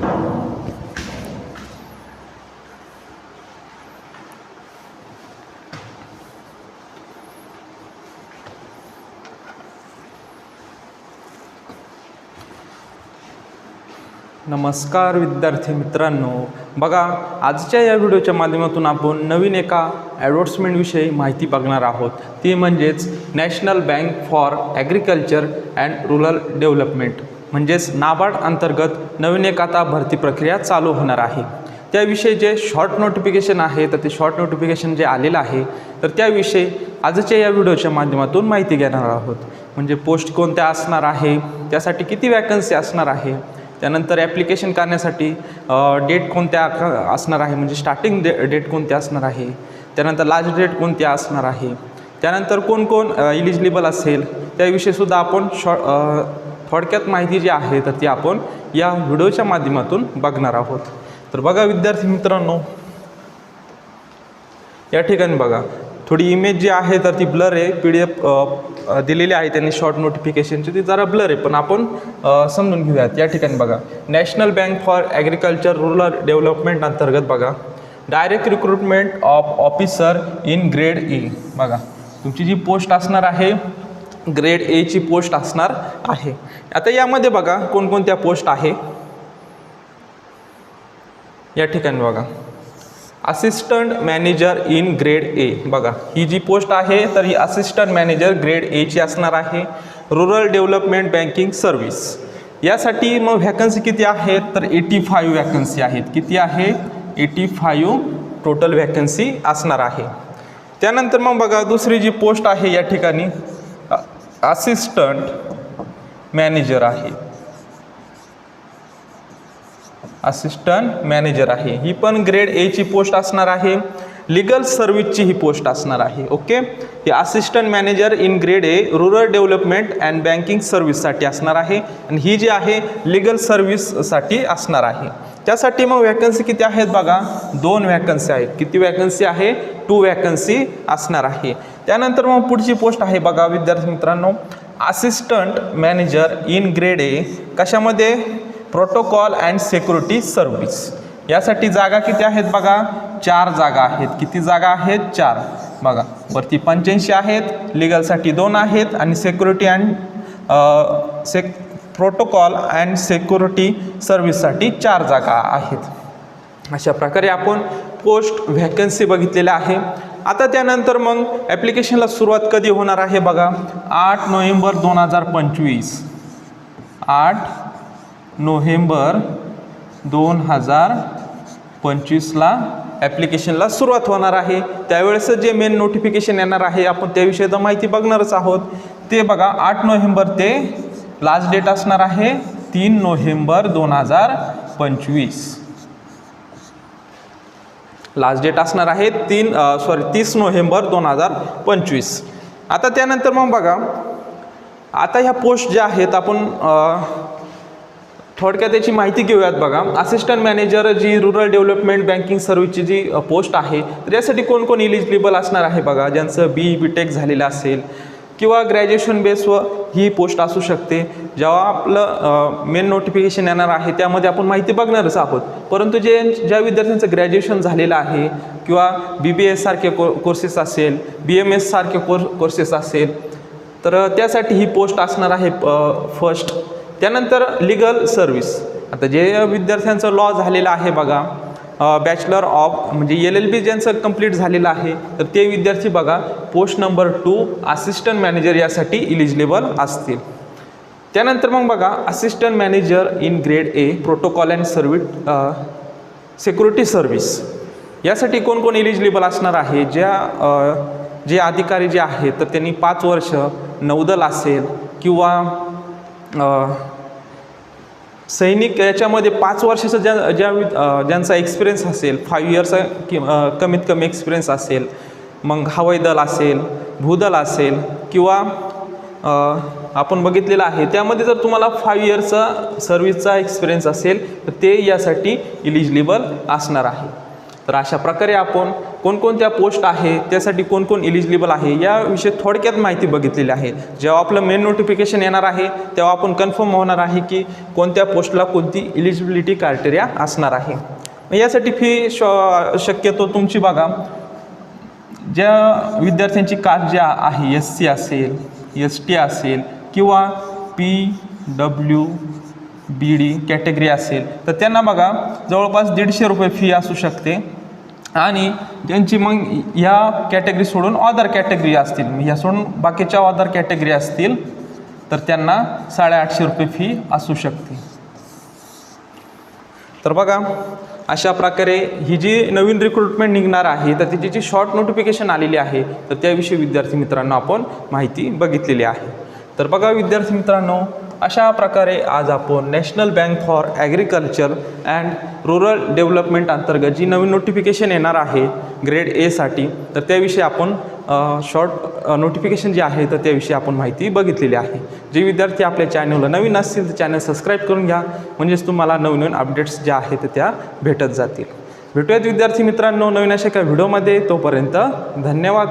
नमस्कार विद्यार्थी मित्रांनो. बघा आजच्या या व्हिडिओच्या माध्यमातून आपण नवीन एका ॲडव्हर्टमेंटविषयी माहिती बघणार आहोत. ती म्हणजेच national bank for agriculture and rural development म्हणजेच नाबार्ड अंतर्गत नवीन एक आता भरती प्रक्रिया चालू होणार आहे. त्याविषयी जे शॉर्ट नोटिफिकेशन आहे तर ते शॉर्ट नोटिफिकेशन जे आलेलं आहे तर त्याविषयी आजच्या या व्हिडिओच्या माध्यमातून माहिती घेणार आहोत. म्हणजे पोस्ट कोणत्या असणार आहे त्यासाठी किती वॅकन्सी असणार आहे त्यानंतर ॲप्लिकेशन करण्यासाठी डेट कोणत्या असणार आहे म्हणजे स्टार्टिंग डे डेट कोणत्या असणार आहे त्यानंतर लास्ट डेट कोणत्या असणार आहे त्यानंतर कोण कोण इलिजिबल असेल त्याविषयीसुद्धा आपण शॉ थोडक्यात माहिती जी आहे तर ती आपण या व्हिडिओच्या माध्यमातून बघणार आहोत. तर बघा विद्यार्थी मित्रांनो या ठिकाणी बघा. थोडी इमेज जी आहे तर ती ब्लर आहे. पी डी एफ दिलेली आहे त्यांनी शॉर्ट नोटिफिकेशनची ती जरा ब्लर आहे पण आपण समजून घेऊयात. या ठिकाणी बघा. National bank for agriculture rural development अंतर्गत बघा. Direct recruitment of officer in grade E बघा. तुमची जी पोस्ट असणार आहे ग्रेड एची पोस्ट असणार आहे. आता यामध्ये बघा कोणकोणत्या पोस्ट आहे. या ठिकाणी बघा. Assistant manager in grade A बघा ही जी पोस्ट आहे तर ही असिस्टंट मॅनेजर ग्रेड एची असणार आहे. रुरल डेव्हलपमेंट बँकिंग सर्व्हिस यासाठी मग व्हॅकन्सी किती आहेत तर एटी फाईव्ह व्हॅकन्सी आहेत. किती आहे? एटी फाईव्ह टोटल व्हॅकन्सी असणार आहे. त्यानंतर मग बघा दुसरी जी पोस्ट आहे या ठिकाणी असिस्टंट मॅनेजर आहे. असिस्टंट मॅनेजर आहे. ही पण ग्रेड एची पोस्ट असणार आहे. लिगल सर्व्हिसची ही पोस्ट असणार आहे. Okay he assistant manager in grade A rural development and banking सर्व्हिससाठी असणार आहे. आणि ही जी आहे लिगल सर्व्हिससाठी असणार आहे. त्यासाठी मग वॅकन्सी किती आहेत बघा? दोन वॅकन्सी आहेत. किती वॅकन्सी आहे? टू वॅकन्सी असणार आहे. त्यानंतर मग पुढची पोस्ट आहे बघा विद्यार्थी मित्रांनो. Assistant manager in grade A कशामध्ये? प्रोटोकॉल अँड सेक्युरिटी सर्व्हिस यासाठी जागा किती आहेत बघा? चार जागा आहेत. किती जागा आहेत? चार. बघा वरती पंच्याऐंशी आहेत लिगलसाठी दोन आहेत आणि security and sec protocol and security सर्व्हिससाठी चार जागा आहेत. अशा प्रकारे आपण पोस्ट व्हॅकन्सी बघितलेल्या आहे. आता त्यानंतर मग ॲप्लिकेशनला सुरुवात कधी होणार आहे बघा. आठ नोव्हेंबर दोन हजार पंचवीस. आठ नोव्हेंबर दोन हजार पंचवीसला ॲप्लिकेशनला सुरुवात होणार आहे. त्यावेळेस जे मेन नोटिफिकेशन येणार आहे आपण त्याविषयी तर माहिती बघणारच आहोत. ते बघा आठ नोव्हेंबर ते लास्ट डेट असणार आहे तीन नोव्हेंबर दोन हजार पंचवीस. लास्ट डेट असणार आहे तीन सॉरी तीस नोव्हेंबर दोन हजार पंचवीस. आता त्यानंतर मग बघा आता ह्या पोस्ट ज्या आहेत आपण थोडक्यात त्याची माहिती घेऊयात बघा. असिस्टंट मॅनेजर जी रुरल डेव्हलपमेंट बँकिंग सर्व्हिसची जी पोस्ट आहे तर यासाठी कोण कोण इलिजिबल असणार आहे बघा? ज्यांचं बी बी टेक झालेलं असेल किंवा ग्रॅज्युएशन बेसवर ही पोस्ट असू शकते. जेव्हा आपलं मेन नोटिफिकेशन येणार आहे त्यामध्ये आपण माहिती बघणारच आहोत. परंतु जे ज्या विद्यार्थ्यांचं ग्रॅज्युएशन झालेलं आहे किंवा बी बी एससारखे को कोर्सेस असेल बी एम एससारखे कोर्स कोर् कोर्सेस असेल तर त्यासाठी ही पोस्ट असणार आहे फर्स्ट त्यानंतर लिगल सर्व्हिस आता जे विद्यार्थ्यांचं लॉ झालेलं आहे बघा बॅचलर ऑफ म्हणजे एल एल बी ज्यांचं कंप्लीट झालेलं आहे तर ते विद्यार्थी बघा post number two assistant manager यासाठी इलिजिबल असतील. त्यानंतर मग बघा assistant manager in grade A protocol and service security service यासाठी कोण कोण असणार आहे? ज्या जे अधिकारी जे आहेत तर त्यांनी पाच वर्ष नौदल असेल किंवा सैनिक याच्यामध्ये पाच वर्षाचा ज्या ज्या ज्यांचा एक्सपिरियन्स असेल फाईव्ह इयर्सचा कि कमीत कमी एक्सपिरियन्स असेल मग हवाई दल असेल भूदल असेल किंवा आपण बघितलेलं आहे. त्यामध्ये जर तुम्हाला फाईव्ह इयरचा सर्व्हिसचा एक्सपिरियन्स असेल तर ते यासाठी इलिजिबल असणार आहे. तर अशा प्रकारे आपण कोणकोणत्या पोस्ट आहे त्यासाठी कोणकोण इलिजिबल आहे याविषयी थोडक्यात माहिती बघितलेली आहे. जेव्हा आपलं मेन नोटिफिकेशन येणार आहे तेव्हा आपण कन्फर्म होणार आहे की कोणत्या पोस्टला कोणती इलिजिबिलिटी क्रायटेरिया असणार आहे. यासाठी फी श शक्यतो तुमची बघा ज्या विद्यार्थ्यांची कास्ट ज्या आहे एस सी असेल एस टी असेल किंवा P W B D category असेल तर त्यांना बघा जवळपास दीडशे रुपये फी असू शकते. आणि त्यांची मग ह्या कॅटेगरी सोडून अदर कॅटेगरी असतील. ह्या सोडून बाकीच्या अदर कॅटेगरी असतील तर त्यांना साडेआठशे रुपये फी असू शकते. तर बघा अशा प्रकारे ही जी नवीन रिक्रुटमेंट निघणार आहे तर तिची जी शॉर्ट नोटिफिकेशन आलेली आहे तर त्याविषयी विद्यार्थी मित्रांनो आपण माहिती बघितलेली आहे. तर बघा विद्यार्थी मित्रांनो अशा प्रकारे आज आपण national bank for agriculture and rural development अंतर्गत जी नवीन नोटिफिकेशन येणार आहे ग्रेड एसाठी तर त्याविषयी आपण शॉर्ट नोटिफिकेशन जे आहे तर त्याविषयी आपण माहिती बघितलेली आहे. जे विद्यार्थी आपल्या चॅनलला नवीन असतील तर चॅनल सबस्क्राईब करून घ्या. म्हणजेच तुम्हाला नवीन नवीन अपडेट्स ज्या आहेत त्या भेटत जातील. भेटूयात विद्यार्थी मित्रांनो नवीन अशा एका व्हिडिओमध्ये तोपर्यंत धन्यवाद.